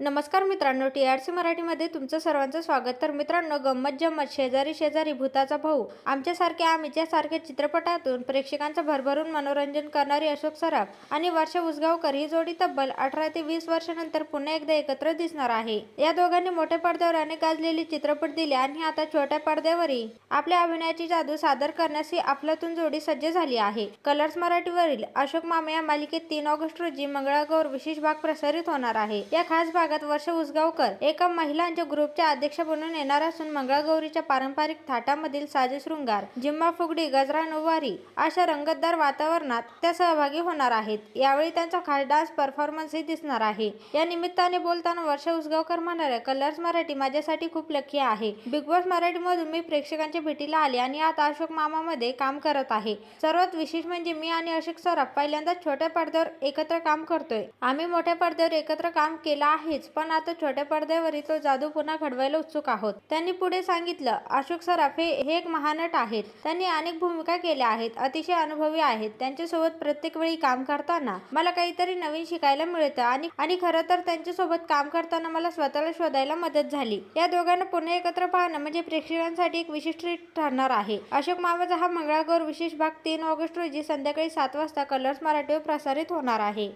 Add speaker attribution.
Speaker 1: नमस्कार मित्रांनो T R C मराठीमध्ये तुमचं सर्वांचं स्वागत. तर मित्रांनो गंमत जम्मत शेजारी शेजारी भूताचा भाऊ आमच्यासारखे आमच्यासारखे चित्रपटातून प्रेक्षकांचं भरभरून मनोरंजन करणारी अशोक सराफ आणि वर्षा उसगावकर ही जोडी तब्बल अठरा ते वीस वर्षानंतर पुन्हा एकदा एकत्र दिसणार आहे. या दोघांनी मोठ्या पडद्यावर अनेक गाजलेले चित्रपट दिले आणि आता छोट्या पडद्यावरही आपल्या अभिनयाची जादू सादर करण्यास ही आपल्यातून जोडी सज्ज झाली आहे. कलर्स मराठीवरील अशोक मामे या मालिकेत तीन ऑगस्ट रोजी मंगळागौर विशेष भाग प्रसारित होणार आहे. या खास भाग भागात वर्ष उसगावकर एका महिलांच्या ग्रुपच्या अध्यक्ष बनून येणार असून मंगळागौरीच्या पारंपरिक थाटामधील साजे शृंगार जिम्मा फुगडी गजरा नोवारी अशा रंगतदार वातावरणात त्या सहभागी होणार आहेत. यावेळी त्यांचा खास डान्स परफॉर्मन्सही दिसणार आहे. या निमित्ताने बोलताना वर्षा उसगावकर म्हणाले कलर्स मराठी माझ्यासाठी खूप लकी आहे. बिग बॉस मराठीमधून मी प्रेक्षकांच्या भेटीला आले आणि आता अशोक मामामध्ये काम करत आहे. सर्वात विशेष म्हणजे मी आणि अशोक सराफ पहिल्यांदा छोट्या पडद्यावर एकत्र काम करतोय. आम्ही मोठ्या पडद्यावर एकत्र काम केलं आहे. आधीच पण आता छोट्या पडद्यावरही तो जादू पुन्हा घडवायला उत्सुक आहोत. त्यांनी पुढे सांगितलं अशोक सराफ हे हे एक महानट आहेत. त्यांनी अनेक भूमिका केल्या आहेत अतिशय अनुभवी आहेत. त्यांच्यासोबत प्रत्येक वेळी काम करताना मला काहीतरी नवीन शिकायला मिळतं आणि आणि खरं तर त्यांच्यासोबत काम करताना मला स्वतःला शोधायला मदत झाली. या दोघांना पुन्हा एकत्र पाहणं म्हणजे प्रेक्षकांसाठी एक विशिष्ट ट्रीट ठरणार आहे. अशोक मामाचा हा मंगळागौर विशेष भाग तीन ऑगस्ट रोजी संध्याकाळी सात वाजता कलर्स मराठीवर प्रसारित होणार आहे.